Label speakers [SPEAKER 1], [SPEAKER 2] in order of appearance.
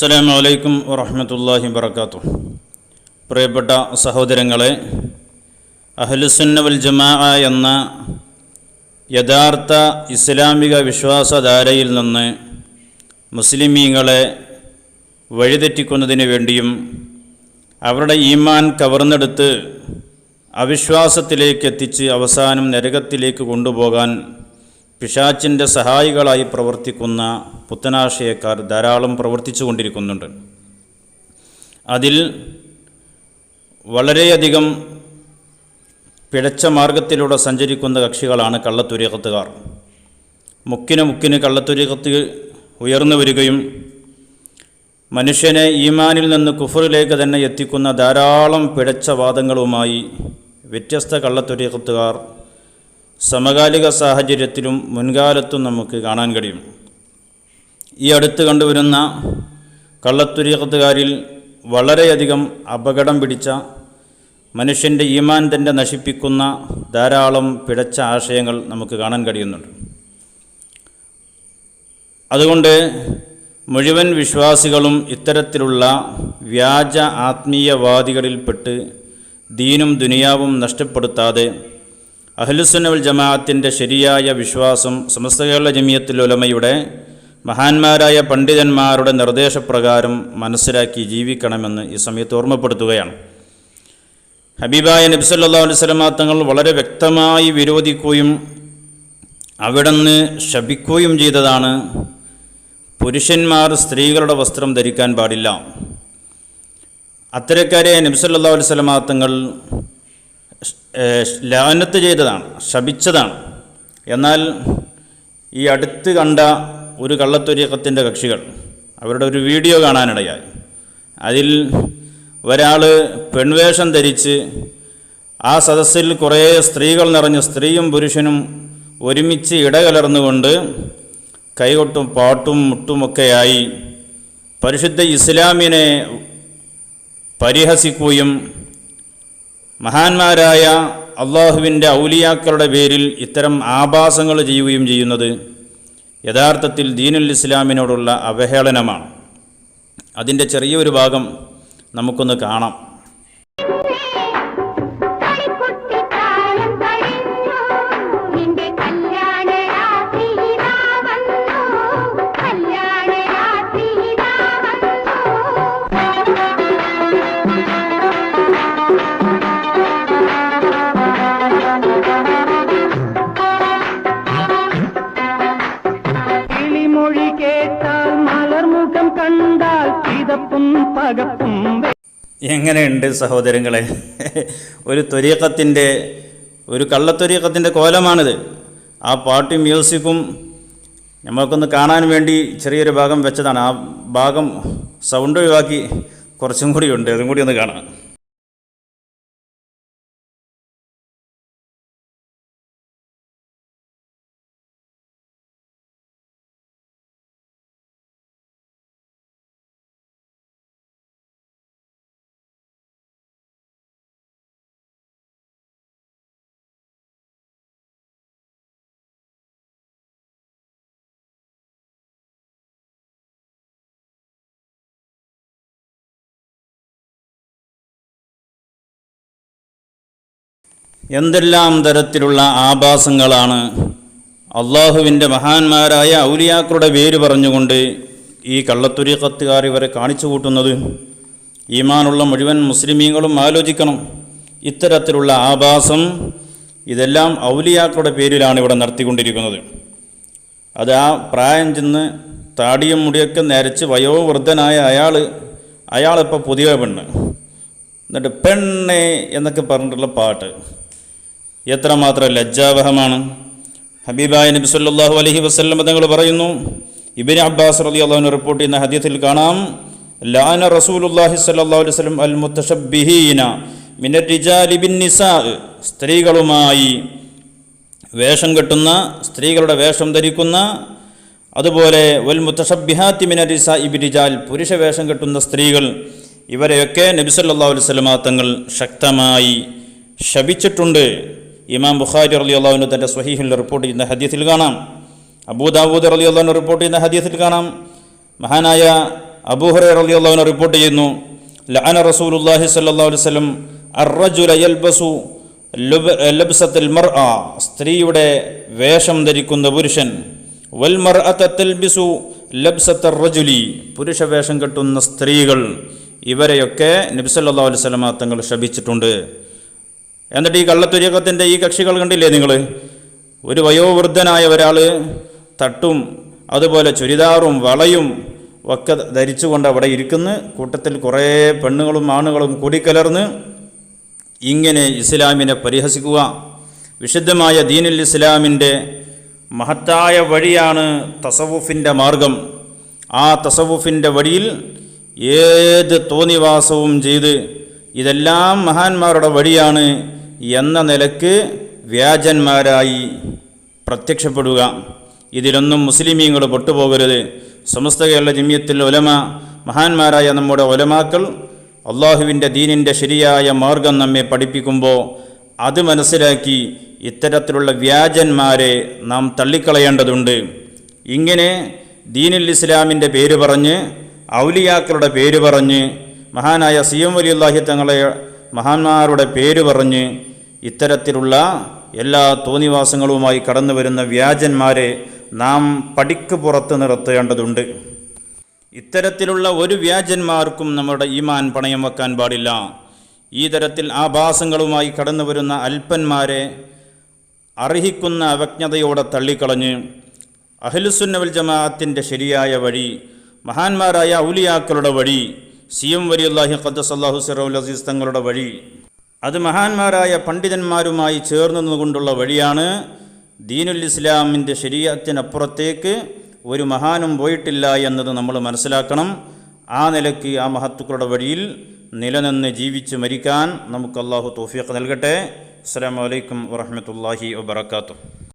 [SPEAKER 1] അസ്സലാമു അലൈക്കും വറഹമത്തല്ലാഹി വബർക്കാത്തു പ്രിയപ്പെട്ട സഹോദരങ്ങളെ അഹ്ലുസുന്ന വൽ ജമാ എന്ന യഥാർത്ഥ ഇസ്ലാമിക വിശ്വാസധാരയിൽ നിന്ന് മുസ്ലിമീങ്ങളെ വഴിതെറ്റിക്കുന്നതിന് വേണ്ടിയും അവരുടെ ഈമാൻ കവർന്നെടുത്ത് അവിശ്വാസത്തിലേക്ക് എത്തിച്ച് അവസാനം നരകത്തിലേക്ക് കൊണ്ടുപോകാൻ പിശാച്ചിന്റെ സഹായികളായി പ്രവർത്തിക്കുന്ന പുത്തനാശയക്കാർ ധാരാളം പ്രവർത്തിച്ചു കൊണ്ടിരിക്കുന്നുണ്ട്. അതിൽ വളരെയധികം പിഴച്ച മാർഗത്തിലൂടെ സഞ്ചരിക്കുന്ന കക്ഷികളാണ് കള്ളത്തുരീകത്തുകാർ മുക്കിന് മുക്കിന് കള്ളത്തുരീകത്ത് ഉയർന്നു വരികയും മനുഷ്യനെ ഈമാനിൽ നിന്ന് കുഫറിലേക്ക് തന്നെ എത്തിക്കുന്ന ധാരാളം പിഴച്ച വാദങ്ങളുമായി വ്യത്യസ്ത കള്ളത്തുരീകത്തുകാർ സമകാലിക സാഹചര്യത്തിലും മുൻകാലത്തും നമുക്ക് കാണാൻ കഴിയും. ഈ അടുത്ത് കണ്ടുവരുന്ന കള്ളത്തുരീകത്തുകാരിൽ വളരെയധികം അപകടം പിടിച്ച മനുഷ്യന്റെ ഈമാൻ തന്നെ നശിപ്പിക്കുന്ന ധാരാളം പിടച്ച ആശയങ്ങൾ നമുക്ക് കാണാൻ കഴിയുന്നുണ്ട്. അതുകൊണ്ട് മുഴുവൻ വിശ്വാസികളും ഇത്തരത്തിലുള്ള വ്യാജ ആത്മീയവാദികളിൽപ്പെട്ട് ദീനും ദുനിയാവും നഷ്ടപ്പെടുത്താതെ അഹ്ലുസുന്നവൽ ജമാഅത്തിന്റെ ശരിയായ വിശ്വാസം സമസ്ത കേരള ജമിയത്തുൽ ഉലമയുടെ മഹാന്മാരായ പണ്ഡിതന്മാരുടെ നിർദ്ദേശപ്രകാരം മനസ്സിലാക്കി ജീവിക്കണമെന്ന് ഈ സമയത്ത് ഓർമ്മപ്പെടുത്തുകയാണ്. ഹബീബായ നബ്സല്ലാ അലുസലമാ തങ്ങൾ വളരെ വ്യക്തമായി വിരോധിക്കുകയും അവിടുന്ന് ശപിക്കുകയും ചെയ്തതാണ് പുരുഷന്മാർ സ്ത്രീകളുടെ വസ്ത്രം ധരിക്കാൻ പാടില്ല. അത്തരക്കാരെ നബ്സല്ലാ അലുസലമാ തങ്ങൾ ലാനത്ത് ചെയ്തതാണ് ശപിച്ചതാണ്. എന്നാൽ ഈ അടുത്ത് കണ്ട ഒരു കള്ളത്തൊരിയക്കത്തിന്റെ കക്ഷികൾ അവരുടെ ഒരു വീഡിയോ കാണാനിടയായി. അതിൽ ഒരാൾ പെൺവേഷം ധരിച്ച് ആ സദസ്സിൽ കുറേ സ്ത്രീകൾ നിറഞ്ഞ് സ്ത്രീയും പുരുഷനും ഒരുമിച്ച് ഇടകലർന്നുകൊണ്ട് കൈകൊട്ടും പാട്ടും മുട്ടുമൊക്കെയായി പരിശുദ്ധ ഇസ്ലാമിനെ പരിഹസിക്കുകയും മഹാന്മാരായ അള്ളാഹുവിന്റെ ഔലിയാക്കളുടെ പേരിൽ ഇത്തരം ആഭാസങ്ങൾ ചെയ്യുകയും ചെയ്യുന്നത് യഥാർത്ഥത്തിൽ ദീനുൽ ഇസ്ലാമിനോടുള്ള അവഹേളനമാണ്. അതിന്റെ ചെറിയൊരു ഭാഗം നമുക്കൊന്ന് കാണാം. എങ്ങനെയുണ്ട് സഹോദരങ്ങളെ? ഒരു ത്വരീക്കത്തിന്റെ ഒരു കള്ളത്തൊരീക്കത്തിന്റെ കോലമാണിത്. ആ പാട്ടും മ്യൂസിക്കും നമ്മൾക്കൊന്ന് കാണാൻ വേണ്ടി ചെറിയൊരു ഭാഗം വെച്ചതാണ്. ആ ഭാഗം സൗണ്ട് ഒഴിവാക്കി കുറച്ചും കൂടി ഉണ്ട്. അതും കൂടി ഒന്ന് കാണാം. എന്തെല്ലാം തരത്തിലുള്ള ആഭാസങ്ങളാണ് അള്ളാഹുവിന്റെ മഹാന്മാരായ ഔലിയാക്കളുടെ പേര് പറഞ്ഞുകൊണ്ട് ഈ കള്ളത്തുരീക്കത്തുകാർ ഇവരെ കാണിച്ചു കൂട്ടുന്നത്? ഈമാനുള്ള മുഴുവൻ മുസ്ലിമീങ്ങളും ആലോചിക്കണം. ഇത്തരത്തിലുള്ള ആഭാസം ഇതെല്ലാം ഔലിയാക്കളുടെ പേരിലാണ് ഇവിടെ നടത്തിക്കൊണ്ടിരിക്കുന്നത്. അത് ആ പ്രായം ചെന്ന് താടിയും മുടിയൊക്കെ നരച്ച് വയോവൃദ്ധനായ അയാൾ അയാളിപ്പോൾ പുതിയ പെണ്ണ്. എന്നിട്ട് പെണ്ണേ എന്നൊക്കെ പറഞ്ഞിട്ടുള്ള പാട്ട്. എത്രമാത്രം ലജ്ജാവഹമാണ്. ഹബീബായ നബി സല്ലല്ലാഹു അലൈഹി വസല്ലം തങ്ങൾ പറയുന്നു ഇബ്നു അബ്ബാസ് റളിയല്ലാഹു റിപ്പോർട്ട് ചെയ്യുന്ന ഹദീസിൽ കാണാം ലാന റസൂലുള്ളാഹി സല്ലല്ലാഹു അലൈഹി വസല്ലം അൽ മുത്തശബ്ബിഹീന മിന റിജാലി ബിൻ നിസാ സ്ത്രീകളുമായി വേഷം കെട്ടുന്ന സ്ത്രീകളുടെ വേഷം ധരിക്കുന്ന അതുപോലെ വൽ മുത്തഷബിഹാത്തി മിനരിസ ഇബിരിജാൽ പുരുഷ വേഷം കെട്ടുന്ന സ്ത്രീകൾ ഇവരെയൊക്കെ നബി സല്ലല്ലാഹു അലൈഹി വസല്ലം തങ്ങൾ ശക്തമായി ശപിച്ചിട്ടുണ്ട്. ഇമാം ബുഖാരി അലി അള്ളാഹുവിന് തന്റെ സ്വഹീഹിൽ റിപ്പോർട്ട് ചെയ്യുന്ന ഹദീസിൽ കാണാം. അബൂദാവൂദ് അലി അള്ളാഹുവിന് റിപ്പോർട്ട് ചെയ്യുന്ന ഹദീസിൽ കാണാം. മഹാനായ അബൂഹറ റളിയല്ലാഹു റിപ്പോർട്ട് ചെയ്യുന്നു ലഅന റസൂലുള്ളാഹി സ്വല്ലല്ലാഹു അലൈഹി വസല്ലം അർറജുല യൽബസു ലബ്സത്തിൽ ലബ്സത്തുൽ ആ സ്ത്രീയുടെ വേഷം ധരിക്കുന്ന പുരുഷൻ വൽ മർഅത തൽബിസു ലബ്സത്തർ റജുലി പുരുഷ വേഷം കെട്ടുന്ന സ്ത്രീകൾ ഇവരെയൊക്കെ നബി സല്ലല്ലാഹു അലൈഹി വസല്ലമ തങ്ങൾ ശപിച്ചിട്ടുണ്ട്. എന്നിട്ട് ഈ കള്ളത്തുര്യക്കത്തിന്റെ ഈ കക്ഷികൾ കണ്ടില്ലേ നിങ്ങൾ ഒരു വയോവൃദ്ധനായ ഒരാൾ തട്ടും അതുപോലെ ചുരിദാറും വളയും ഒക്കെ ധരിച്ചുകൊണ്ട് അവിടെ ഇരിക്കുന്നു. കൂട്ടത്തിൽ കുറേ പെണ്ണുകളും ആണുകളും കൂടിക്കലർന്ന് ഇങ്ങനെ ഇസ്ലാമിനെ പരിഹസിക്കുക. വിശുദ്ധമായ ദീനുൽ ഇസ്ലാമിന്റെ മഹത്തായ വഴിയാണ് തസവുഫിന്റെ മാർഗം. ആ തസവുഫിന്റെ വഴിയിൽ ഏത് തോന്നിവാസവും ചെയ്ത് ഇതെല്ലാം മഹാന്മാരുടെ വഴിയാണ് എന്ന നിലയ്ക്ക് വ്യാജന്മാരായി പ്രത്യക്ഷപ്പെടുക. ഇതിലൊന്നും മുസ്ലിമീങ്ങൾ പൊട്ടുപോകരുത്. സമസ്ത കേരള ജമ്യത്തിൽ ഒലമ മഹാന്മാരായ നമ്മുടെ ഒലമാക്കൾ അള്ളാഹുവിന്റെ ദീനിന്റെ ശരിയായ മാർഗം നമ്മെ പഠിപ്പിക്കുമ്പോൾ അത് മനസ്സിലാക്കി ഇത്തരത്തിലുള്ള വ്യാജന്മാരെ നാം തള്ളിക്കളയേണ്ടതുണ്ട്. ഇങ്ങനെ ദീനുൽ ഇസ്ലാമിന്റെ പേര് പറഞ്ഞ് ഔലിയാക്കളുടെ പേര് പറഞ്ഞ് മഹാനായ സി എം വലിയുല്ലാഹി തങ്ങളെ മഹാന്മാരുടെ പേര് പറഞ്ഞ് ഇത്തരത്തിലുള്ള എല്ലാ തോന്നിവാസങ്ങളുമായി കടന്നു വരുന്ന വ്യാജന്മാരെ നാം പടിക്ക് പുറത്ത് നിർത്തേണ്ടതുണ്ട്. ഇത്തരത്തിലുള്ള ഒരു വ്യാജന്മാർക്കും നമ്മുടെ ഈമാൻ പണയം വെക്കാൻ പാടില്ല. ഈ തരത്തിൽ ആഭാസങ്ങളുമായി കടന്നു വരുന്ന അല്പന്മാരെ അർഹിക്കുന്ന അവജ്ഞതയോടെ തള്ളിക്കളഞ്ഞ് അഹ്ലുസുന്നവൽ ജമാഅത്തിന്റെ ശരിയായ വഴി മഹാന്മാരായ ഔലിയാക്കളുടെ വഴി സി എം വലിയല്ലാഹി ഖദ്ദസ് അള്ളാഹു സിറൗൽ അസീസ് തങ്ങളുടെ വഴി അത് മഹാന്മാരായ പണ്ഡിതന്മാരുമായി ചേർന്നു നിന്നുകൊണ്ടുള്ള വഴിയാണ് ദീനുൽ ഇസ്ലാമിന്റെ ശരീരത്തിനപ്പുറത്തേക്ക് ഒരു മഹാനും പോയിട്ടില്ല എന്നത് നമ്മൾ മനസ്സിലാക്കണം. ആ നിലയ്ക്ക് ആ മഹത്തുക്കളുടെ വഴിയിൽ നിലനിന്ന് ജീവിച്ച് മരിക്കാൻ നമുക്ക് അള്ളാഹു തോഫിയൊക്കെ നൽകട്ടെ. അസ്സാം വലൈക്കും വാഹമത്തല്ലാഹി വാബർക്കാത്തു